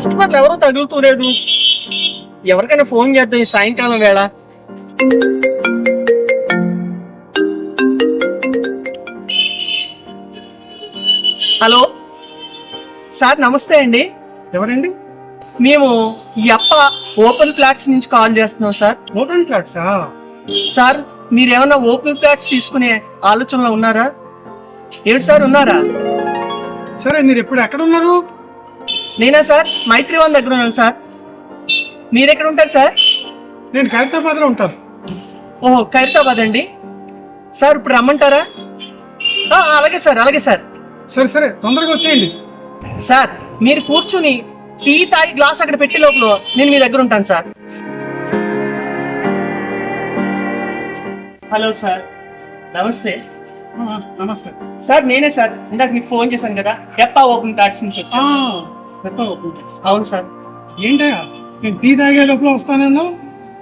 కస్టమర్లు ఎవరో తగులుతూలేదు ఎవరికైనా ఫోన్ చేద్దాం ఈ సాయంకాలం వేళ. హలో. సార్ నమస్తే అండి. ఎవరండి? మేము యప్ప ఓపెన్ ఫ్లాట్స్ నుంచి కాల్ చేస్తున్నాం సార్. ఓపెన్ ఫ్లాట్సా సార్ మీరు ఏమైనా ఓపెన్ ఫ్లాట్స్ తీసుకునే ఆలోచనలో ఉన్నారా? ఏమిటి సార్ ఉన్నారా? సరే మీరు ఎప్పుడు ఎక్కడ ఉన్నారు? నేనా సార్? మైత్రివన్ దగ్గర ఉన్నాను సార్. మీరు ఎక్కడ ఉంటారు సార్? నేను ఖైరతాబాద్లో ఉంటాను. ఓహో ఖైరతాబాద్ అండి. సార్ ఇప్పుడు రమ్మంటారా? అలాగే సార్ అలాగే సార్. సరే సరే తొందరగా వచ్చేయండి. సార్ మీరు కూర్చుని టీ తాగి గ్లాస్ అక్కడ పెట్టి లోపల నేను మీ దగ్గర ఉంటాను సార్. హలో సార్ నమస్తే. నమస్తే. సార్ నేనే సార్ ఇందాక మీకు ఫోన్ చేశాను కదా. ఎప్పా ఓపెన్ కార్డ్స్ నుంచి వచ్చాను అవును సార్. ఏంటయ్యా? నేను టీ తాగే లోపల వస్తానన్నా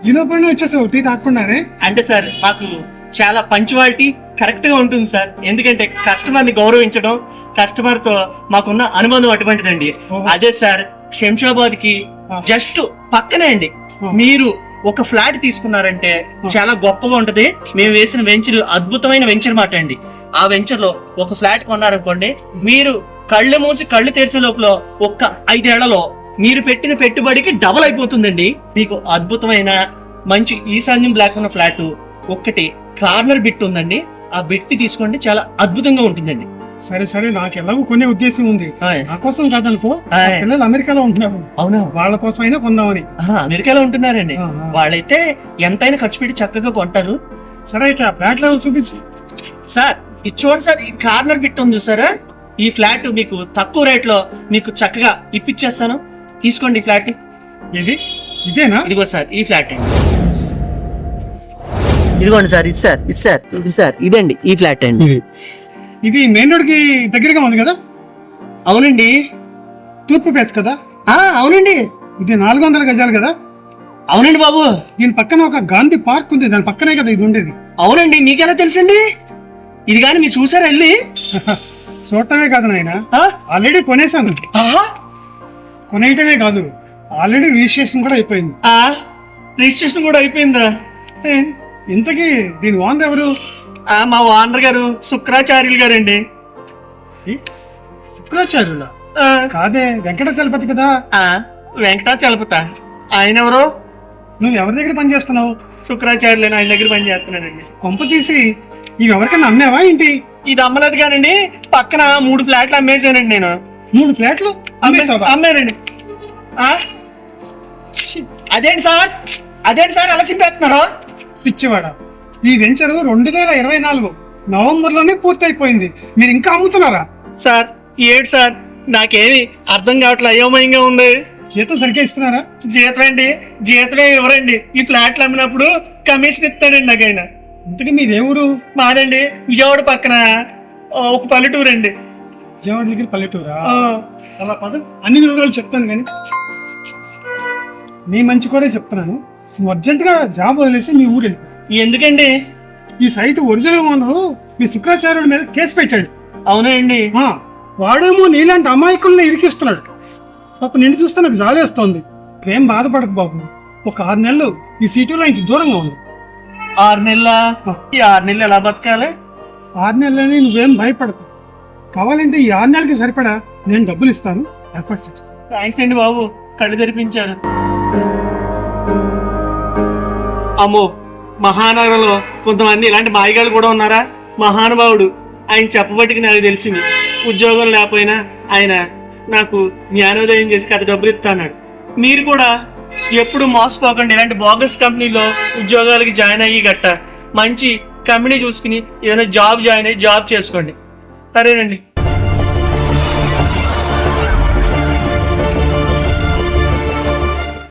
ఈ లోపలనే వచ్చేసావు టీ తాగకుండానే? అంటే సార్ మాకు చాలా పంచువాలిటీ కరెక్ట్గా ఉంటుంది సార్. ఎందుకంటే కస్టమర్ని గౌరవించడం కస్టమర్తో మాకున్న అనుబంధం అటువంటిదండి. అదే సార్ శంషాబాద్కి. జస్ట్ పక్కనే అండి. మీరు ఒక ఫ్లాట్ తీసుకున్నారంటే చాలా గొప్పగా ఉంటది. మేము వేసిన వెంచర్ అద్భుతమైన వెంచర్ మాట అండి. ఆ వెంచర్లో ఒక ఫ్లాట్ కొన్నారనుకోండి మీరు కళ్ళు మూసి కళ్ళు తెరిచే లోపల ఒక్క ఐదేళ్ళలో మీరు పెట్టిన పెట్టుబడికి డబల్ అయిపోతుందండి. మీకు అద్భుతమైన మంచి ఈశాన్యం బ్లాక్ ఉన్న ఫ్లాట్ ఒక్కటి కార్నర్ బిట్ ఉందండి. ఆ బిట్ తీసుకోండి చాలా అద్భుతంగా ఉంటుందండి. సరే సరే నాకు ఎలాగో కొనే ఉద్దేశం ఉంది. నా కోసం కాదనుకో. పిల్లలు అమెరికాలో ఉంటున్నారు. అవునా? వాళ్ళ కోసం అయినా కొందామని అమెరికాలో ఉంటున్నారండి. వాళ్ళైతే ఎంతైనా ఖర్చు పెట్టి చక్కగా కొంటారు. సరే అయితే ఆ ఫ్లాట్ లెవెల్ చూపించు. సార్ ఇది చూడండి సార్ ఈ కార్నర్ బిట్ ఉంది చూసారా? ఈ ఫ్లాట్ మీకు తక్కువ రేట్లో మీకు చక్కగా ఇప్పించేస్తాను తీసుకోండి ఈ ఫ్లాట్. ఇది ఇదేనా? ఇదిగో సార్ ఈ ఫ్లాట్ అండి. ఇదిగోండి సార్ ఇది సార్ ఇది సార్ ఇది సార్ ఇదండి ఈ ఫ్లాట్ అండి. ఇది మెయిన్ రోడ్కి దగ్గరగా ఉంది కదా? అవునండి. తూర్పు ఫేస్ కదా? ఆ అవునండి. ఇది నాలుగు వందల గజాలు కదా? అవునండి బాబు. దీని పక్కన ఒక గాంధీ పార్క్ ఉంది. దాని పక్కనే కదా ఇది ఉండేది. అవునండి. మీకెలా తెలుసండి? ఇది కానీ మీరు చూసారా వెళ్ళి? చూడటమే కాదు నాయన. ఆ? ఆల్రెడీ కొనేసాను ఆహా. కొనేయటమే కాదు. ఆల్రెడీ రిజిస్ట్రేషన్ కూడా అయిపోయింది. ఆ, రిజిస్ట్రేషన్ కూడా అయిపోయిందా? ఏ, ఇంతకీ దీని ఓనర్ ఎవరు? మా ఓనర్ గారు శుక్రాచార్యులు గారండి. శుక్రాచార్యుల? కాదే వెంకట చలపతి కదా? ఆ, వెంకటాచలపత ఆయన ఎవరు నువ్వు ఎవరి దగ్గర పని చేస్తున్నావు? శుక్రాచార్యులు ఆయన దగ్గర పని చేస్తున్నానండి. కొంప తీసి ఇవి ఎవరికైనా అమ్మావా ఏంటి? ఇది అమ్మలేదు కానండి పక్కన మూడు ఫ్లాట్లు అమ్మేశానండి నేను. మూడు ఫ్లాట్లు అమ్మే- అమ్మేసావా? అమ్మానండి. ఆ? ఛీ, అదేంటి సార్? అదేంటి సార్? అలా చింపేస్తున్నారు? పిచ్చివాడ? ఈ వెంచరు రెండు వేల ఇరవై నాలుగు నవంబర్లోనే పూర్తి అయిపోయింది మీరు ఇంకా అమ్ముతున్నారా? సార్ ఏడు సార్. నాకేమి అర్థం కావట్లే అయోమయంగా ఉంది. జీతం సరిగ్గా ఇస్తున్నారా? జీతం అండి. జీతమే ఇవ్వరండి. ఈ ఫ్లాట్లు అమ్మినప్పుడు కమిషన్ ఇస్తాడండి నాకు ఆయన. ఇంతకీ మీదే ఊరు? మాదండి. విజయవాడ పక్కన. ఒక పల్లెటూరు అండి. విజయవాడ దగ్గర పల్లెటూరా? అలా పద. అన్ని వివరాలు చెప్తాను కానీ. నీ మంచి కూడా చెప్తున్నాను. నువ్వు అర్జెంటుగా జాబ్ వదిలేసి మీ ఊరు వెళ్ళి ఎందుకండి? ఈ సైట్ ఒరిజినల్ ఓనరు మీ శుక్రాచార్యుడి మీద కేసు పెట్టాడు. అవునండి. ఆ, వాడేమో నీలాంటి అమాయకుల్ని ఇరికిస్తున్నాడు. పాప నిన్ను చూస్తే నాకు జాలేస్తోంది. ఏం బాధపడకు బాబు. ఒక ఆరు నెలలు ఈ సీటులో ఇంక దూరంగా ఉంది. ఆరు నెలల? ఈ ఆరు నెలలు ఎలా బతకాలి? ఆరు నెలలని నువ్వేం భయపడకు. కావాలంటే ఈ ఆరు నెలలకి సరిపడా నేను డబ్బులు ఇస్తాను ఏర్పాటు చేస్తాను. థ్యాంక్స్ అండి బాబు. కళ్ళు తెరిపించారు. అమ్మో మహానగరంలో కొంతమంది ఇలాంటి మాయగాళ్ళు కూడా ఉన్నారా? మహానుభావుడు. ఆయన చెప్పబట్టికి నాకు తెలిసింది. ఉద్యోగం లేకపోయినా ఆయన నాకు జ్ఞానోదయం చేసి కథ డబ్బులు ఇస్తాడు మీరు కూడా ఎప్పుడు మోసపోకండి. ఇలాంటి బోగస్ కంపెనీలో ఉద్యోగాలకి జాయిన్ అయ్యి గట్ట మంచి కంపెనీ చూసుకుని ఏదైనా జాబ్ జాయిన్ అయ్యి జాబ్ చేసుకోండి. సరేనండి.